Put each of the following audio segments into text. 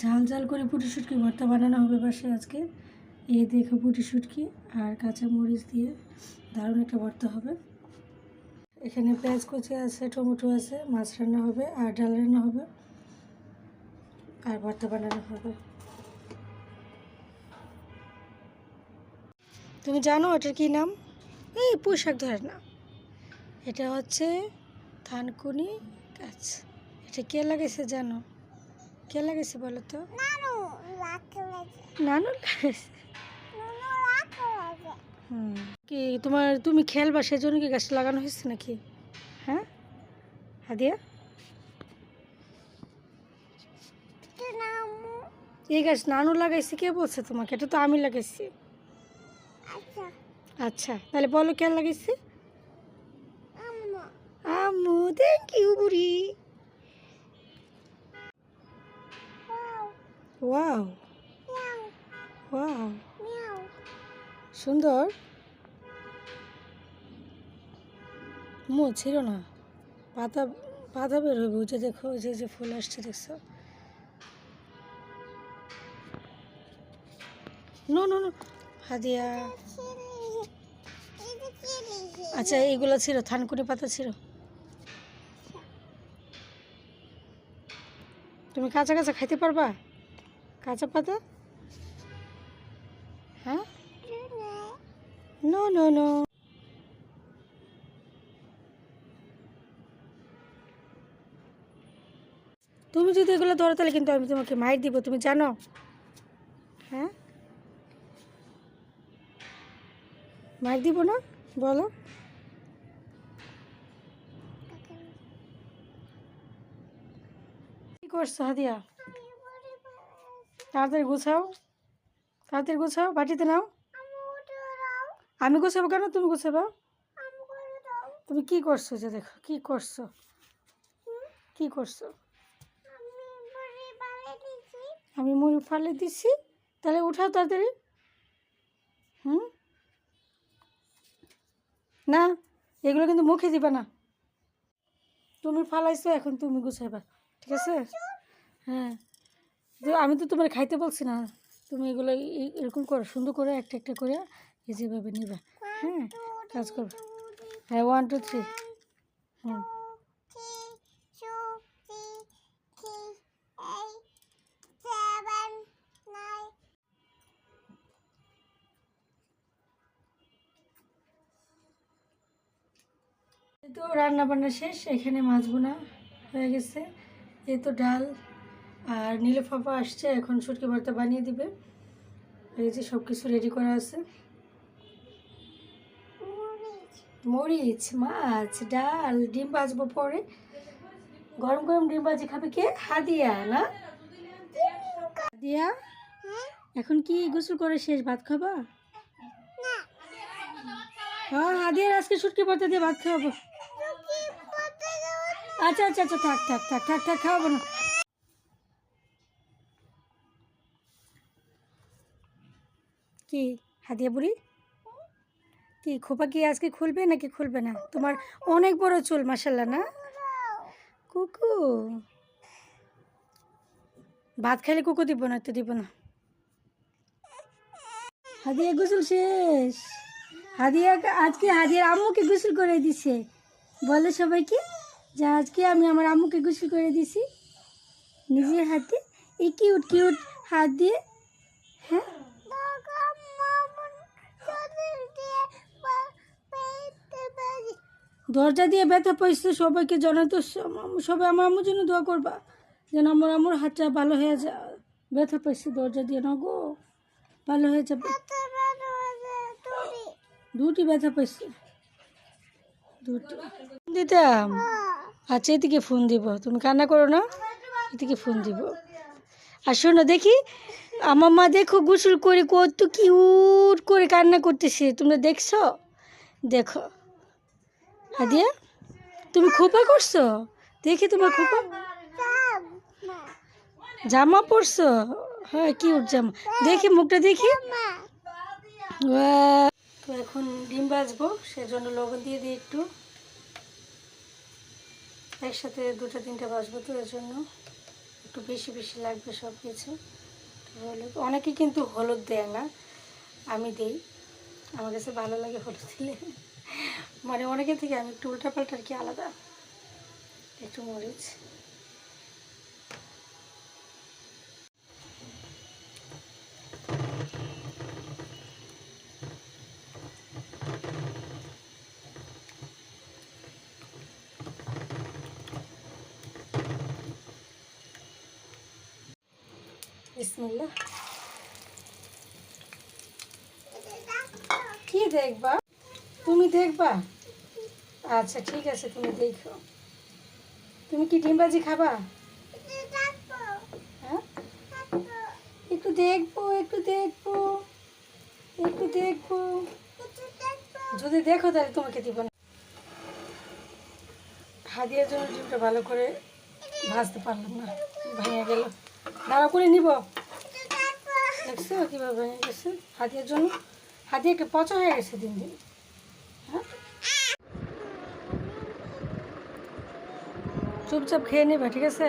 ঝাল ঝাল করে পুটি শুটকি ভর্তা বানানো হবে বাসায় আজকে। এই দেখো পুটি শুটকি আর কাঁচা মরিচ দিয়ে দারুণ একটা ভর্তা হবে। এখানে পেঁয়াজ কুচি আছে, টমেটো আছে, মাছ রান্না হবে আর ডাল রান্না হবে আর ভর্তা বানানো হবে। তুমি জানো এটার কি নাম? এই পোশাক ধরে না এটা হচ্ছে থানকুনি গাছ। এটা কে লাগাইছে জানো? কে লাগাইছে বলো তো? নানু লাকে লাগে নানু লাগাইছে? নানু লাকে লাগে হুম। কি তোমার তুমি খেলবা সেজন্য কি গাছ লাগানো হয়েছে নাকি? হ্যাঁ? হাদিয়া? এই গাছ নানু লাগাইছে কে বলছে তোমাকে? এটা তো আমি লাগাইছি। আচ্ছা। আচ্ছা তাহলে বলো কে লাগাইছে? আম্মা। আম্মু থ্যাংক ইউ বুড়ি। ওয়াও ওয়াও সুন্দর। মো ছিল না। পাতা পাতা বের হবে ওই যে দেখো ওই যে যে ফুল আসছে দেখছ? নো নো নো হাদিয়া। আচ্ছা এইগুলো ছিল থানকুনি পাতা ছিল তুমি কাঁচা কাঁচা খাইতে পারবা? কাঁচা পাতা? হ্যাঁ? নো নো তুমি যদি এগুলো ধরো তাহলে কিন্তু আমি তোমাকে মাইর দিব, তুমি জানো? হ্যাঁ? মাইর দিব না? বলো। কি করছ, হাদিয়া? তাড়াতাড়ি গুছাও তাড়াতাড়ি গুছাও, বাটিতে নাও। আমি গুছাবো কেন? তুমি গুছাবো? তুমি কি করছ যে দেখো, কি করছ? কি করছ? আমি মুড়ি ফালে দিছি, তাহলে উঠাও তাড়াতাড়ি। হুম? না, এগুলো কিন্তু মুখে দিবা না। তুমি ফালাইছো, এখন তুমি গুছাইবা, ঠিক আছে? হ্যাঁ। তো আমি তো তোমার খাইতে বলছি না। তুমি এগুলো এরকম করো, সুন্দর করে একটা একটা করে এই যেভাবে নিবা। হ্যাঁ কাজ করবে। হ্যাঁ ওয়ান টু থ্রি হুম তো রান্না বান্না শেষ, এখানে মাছ বোনা হয়ে গেছে। এই তো ডাল। আর নীলে ফাপা আসছে, এখন শুটকি ভর্তা বানিয়ে দিবে। এই যে সব কিছু রেডি করা আছে। মরিচ, মাছ, ডাল, ডিম ভাজবো পরে। গরম গরম ডিম ভাজি খাবে কে? হাদিয়া, না? হাদিয়া? এখন কি গোসল করে শেষ ভাত খাবা? হ্যাঁ হাদিয়ার আজকে শুটকি ভর্তা দিয়ে ভাত খাওয়াবো। আচ্ছা আচ্ছা আচ্ছা থাক থাক থাক থাক থাক, খাওয়াবো না। কি হাদিয়া বুড়ি? কি, খোপা কি আজকে খুলবে নাকি খুলবে না? তোমার অনেক বড় চুল মাসাল্লাহ না? কুকু। ভাত খাইলে কুকু দিব না, তো দিব না। হাদিয়া গোসল শেষ। হাদিয়া আজকে হাদিয়ার আম্মুকে গোসল করে দিছে। বলে সবাইকে যে আজকে আমি আমার আম্মুকে গোসল করে দিছি। নিজের হাতে এই কিউট কিউট হাত দিয়ে। হ্যাঁ? দরজা দিয়ে ব্যথা পাইছে, সবাইকে জানাতো সবাই আমার আম্মুর জন্য দোয়া করবা। যেন আমার আম্মুর হাতটা ভালো হয়ে যায় ব্যথা পাইছে দরজা দিয়ে, না গো, ভালো হয়ে যাবে। দুটি ব্যথা পাইছে। দুটি। দিতাম। আচ্ছা এদিকে ফোন দিব। তুমি কান্না করো না। এদিকে ফোন দিব। আর শোনো, দেখি, আমার মা দেখো গোসল করে কত কিউট করে কান্না করতেছে। তোমরা দেখছ? দেখো। হাদিয়া, তুমি খোপা করছ? দেখি তোমার খোপা। জামা পরছো? হ্যাঁ কিউট জামা। দেখি মুখটা দেখি। তো এখন ডিম ভাজবো, সেজন্য লবণ দিয়ে দিই একটু। একসাথে দুটো, তিনটা বাজবো তো এর জন্য একটু বেশি বেশি লাগবে সব কিছু হলুদ অনেকে কিন্তু হলুদ দেয় না, আমি দেই। আমার কাছে ভালো লাগে হলুদ দিলে। মানে অনেকের থেকে আমি একটু উল্টা পাল্টা আর কি আলাদা। একটু মরিচ। কি দেখবা? দেখবা? আচ্ছা ঠিক আছে, তুমি দেখো। তুমি কি ডিমবাজি খাবা? হ্যাঁ? একটু দেখব একটু দেখব একটু দেখব। যদি দেখো তাহলে তোমাকে দিব না। হাদিয়ার জন্য ডিমটা ভালো করে ভাজতে পারলাম না। ভেঙে গেল। দাঁড়া করে নিব। দেখছ কীভাবে ভেঙে গেছে? হাদিয়ার জন্য হাদিয়া একটা পচা হয়ে গেছে দিন দিন। চুপচাপ খেয়ে নেবে ঠিক আছে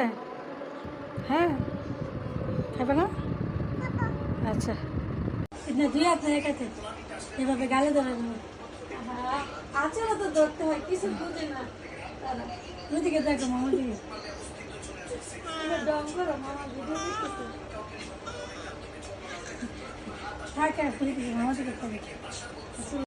হ্যাঁ খাবে না আচ্ছা না দুই হাত না একাতে এভাবে গালে দেওয়া যাবে আছে না তো ধরতে হয় কিছু বুঝে না দাঁড়া, ওই দিকে দেখো মামা দিকে ডং করো মামা ভিডিও দেখতেছে থাকে আর খুলে দিকে মামা দিকে